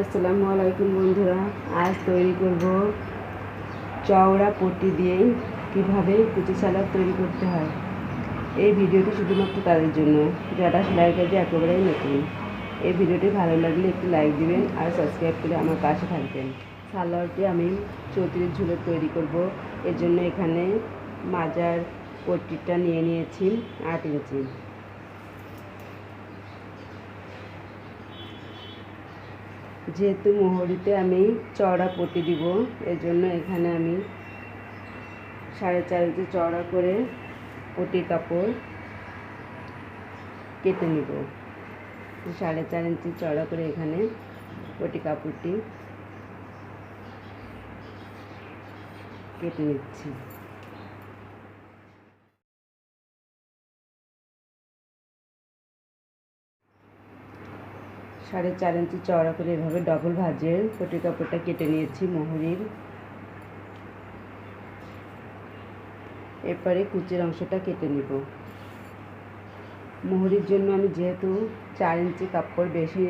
আসসালামু আলাইকুম বন্ধুরা, আজ তৈরি করব চওড়া পট্টি দিয়ে কীভাবে কুচি সালাদ তৈরি করতে হয়। এই ভিডিওটি শুধুমাত্র তাদের জন্য। যারা সেলাই কাজে একেবারেই নতুন, এই ভিডিওটি ভালো লাগলে একটি লাইক দিবেন আর সাবস্ক্রাইব করে আমার পাশে থাকবেন। সালোয়ারটি আমি চৌত্রিশ ঝুলের তৈরি করব। এর জন্য এখানে মাজার পট্টিটা নিয়ে নিয়েছি, আট ইঞ্চি। যেহেতু মোহরিতে আমি চওড়া পটি দিব এর জন্য এখানে আমি সাড়ে চার ইঞ্চি চওড়া করে পটি কাপড় কেটে নিব। সাড়ে চার ইঞ্চি চওড়া করে এখানে পটি কাপড়টি কেটে নিচ্ছি। সাড়ে চার ইঞ্চি চওড়া করে এভাবে ডবল ভাজের পটি কাপড়টা কেটে নিয়েছি মোহরির। এরপরে কুচির অংশটা কেটে নিব। মোহরির জন্য আমি যেহেতু চার ইঞ্চি কাপড় বেশি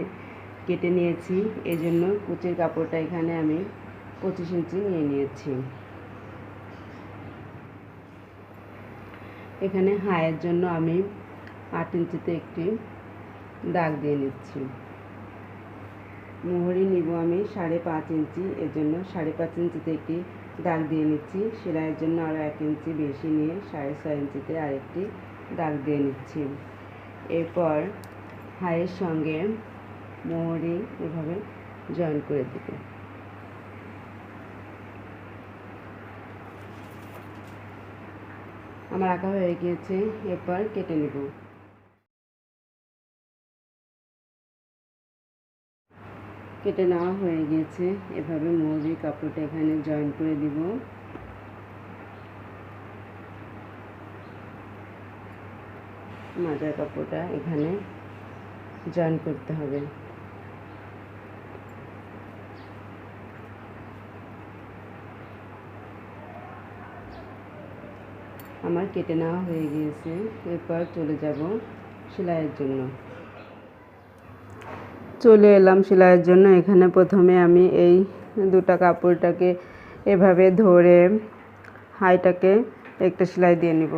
কেটে নিয়েছি এই জন্য কুচির কাপড়টা এখানে আমি পঁচিশ ইঞ্চি নিয়ে নিয়েছি। এখানে হায়ের জন্য আমি আট ইঞ্চিতে একটি দাগ দিয়ে নিচ্ছি। মোহরি নিব আমি সাড়ে পাঁচ ইঞ্চি, এর জন্য সাড়ে পাঁচ ইঞ্চিতে একটি দাগ দিয়ে নিচ্ছি। সেলাইয়ের জন্য আরও এক ইঞ্চি বেশি নিয়ে সাড়ে ছয় ইঞ্চিতে আরেকটি দাগ দিয়ে নিচ্ছি। এরপর হাইয়ের সঙ্গে মোহরি এভাবে জয়েন করে দেব। আমার আঁকা হয়ে গিয়েছে, এরপর কেটে নেব। কেটে নেওয়া হয়ে গিয়েছে এভাবে মৌরি কাপড়টা এখানে জয়েন করে দিব। মাজার কাপড়টা এখানে জয়েন করতে হবে। আমার কেটে নেওয়া হয়ে গিয়েছে। এরপর চলে যাব সেলাইয়ের জন্য। চলে এলাম সেলাইয়ের জন্য। এখানে প্রথমে আমি এই দুটা কাপড়টাকে এভাবে ধরে হাইটাকে একটা সেলাই দিয়ে নিব।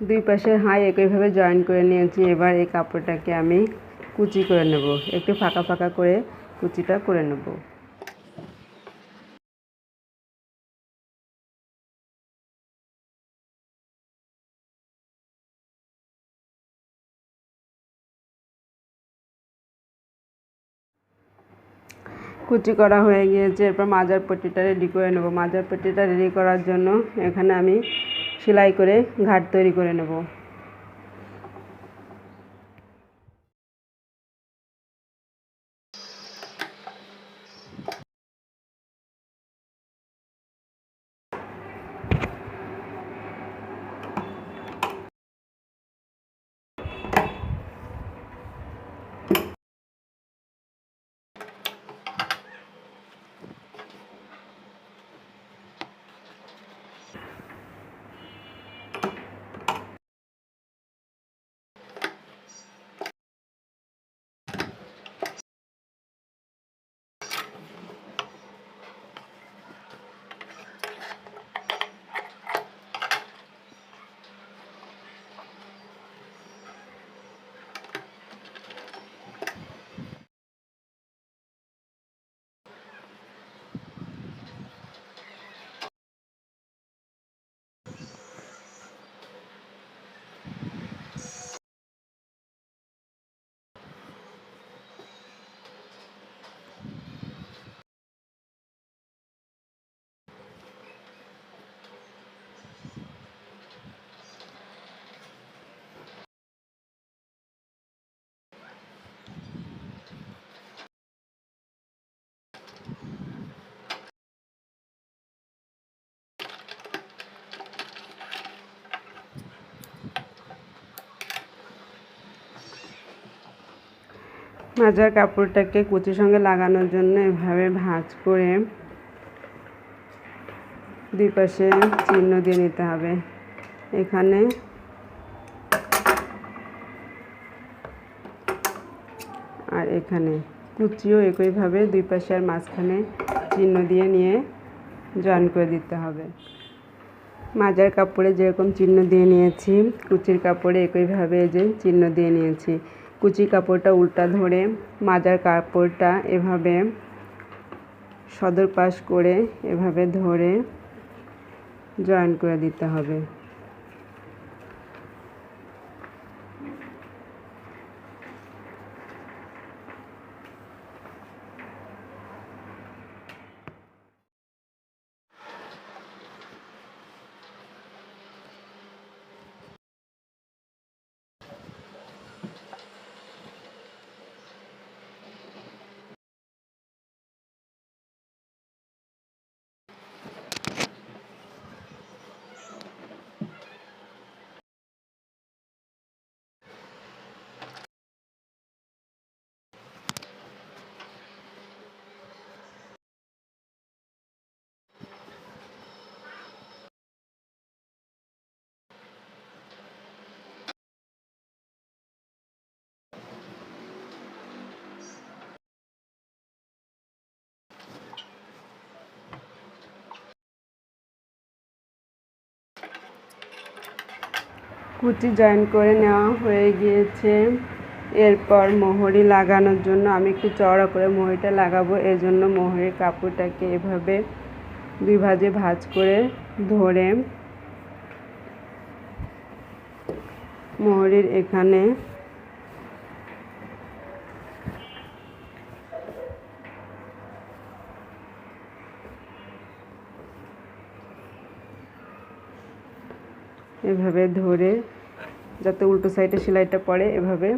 দুই পাশের হাই একইভাবে জয়েন করে নিয়েছি। এবার এই কাপড়টাকে আমি কুচি করে নেব। একটু ফাঁকা ফাঁকা করে কুচিটা করে নেব। কুচি করা হয়ে গিয়েছে। এরপর মাজার পট্টিটা রেডি করে নেব। মাজার পট্টিটা রেডি করার জন্য এখানে আমি সেলাই করে ঘাট তৈরি করে নেব। মাজার কাপড়টাকে কুচির সঙ্গে লাগানোর জন্য এভাবে ভাঁজ করে দুই পাশে চিহ্ন দিয়ে নিতে হবে। এখানে আর এখানে কুচিও একইভাবে দুই পাশে আর মাঝখানে চিহ্ন দিয়ে নিয়ে জয়েন করে দিতে হবে। মাজার কাপড়ে যেরকম চিহ্ন দিয়ে নিয়েছি, কুচির কাপড়ে একইভাবে যে চিহ্ন দিয়ে নিয়েছি। কুচি কাপড়টা উল্টা ধরে, মাজার কাপড়টা এভাবে সদর পাশ করে এভাবে ধরে জয়েন করে দিতে হবে। কুচি জয়েন করে নেওয়া হয়ে গিয়েছে। এরপর মোহরি লাগানোর জন্য আমি একটু চড়া করে মোহরিটা লাগাবো। এর জন্য মোহরির কাপড়টাকে এভাবে বিভাজে ভাজে ভাজ করে ধরে মোহরির এখানে এভাবে ধরে, যাতে উল্টো সাইডে সেলাইটা পড়ে, এভাবে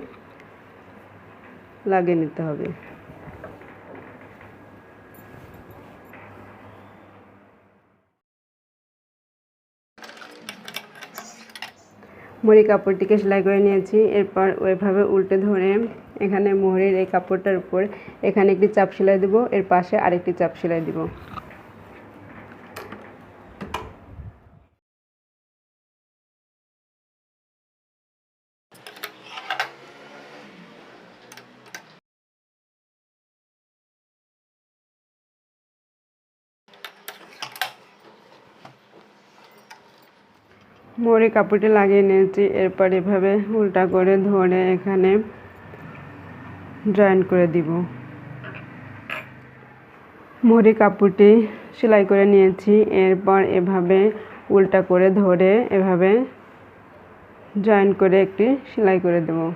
লাগিয়ে নিতে হবে। মুড়ি কাপড়টিকে সেলাই করে নিয়েছি। এরপর ওইভাবে উল্টে ধরে এখানে মোহরের এই কাপড়টার উপর এখানে একটি চাপ সেলাই দেবো, এর পাশে আরেকটি চাপ সেলাই দিব। মোড়ে কাপড়টি লাগিয়ে নিয়েছি। এরপর এভাবে উল্টা করে ধরে এখানে জয়েন করে দিব। মোড়ে কাপড়টি সেলাই করে নিয়েছি। এরপর এভাবে উল্টা করে ধরে এভাবে জয়েন করে একটি সেলাই করে দেবো।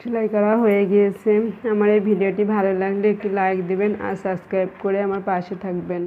সেলাই করা হয়ে গিয়েছে। আমার এই ভিডিওটি ভালো লাগলে একটি লাইক দেবেন আর সাবস্ক্রাইব করে আমার পাশে থাকবেন।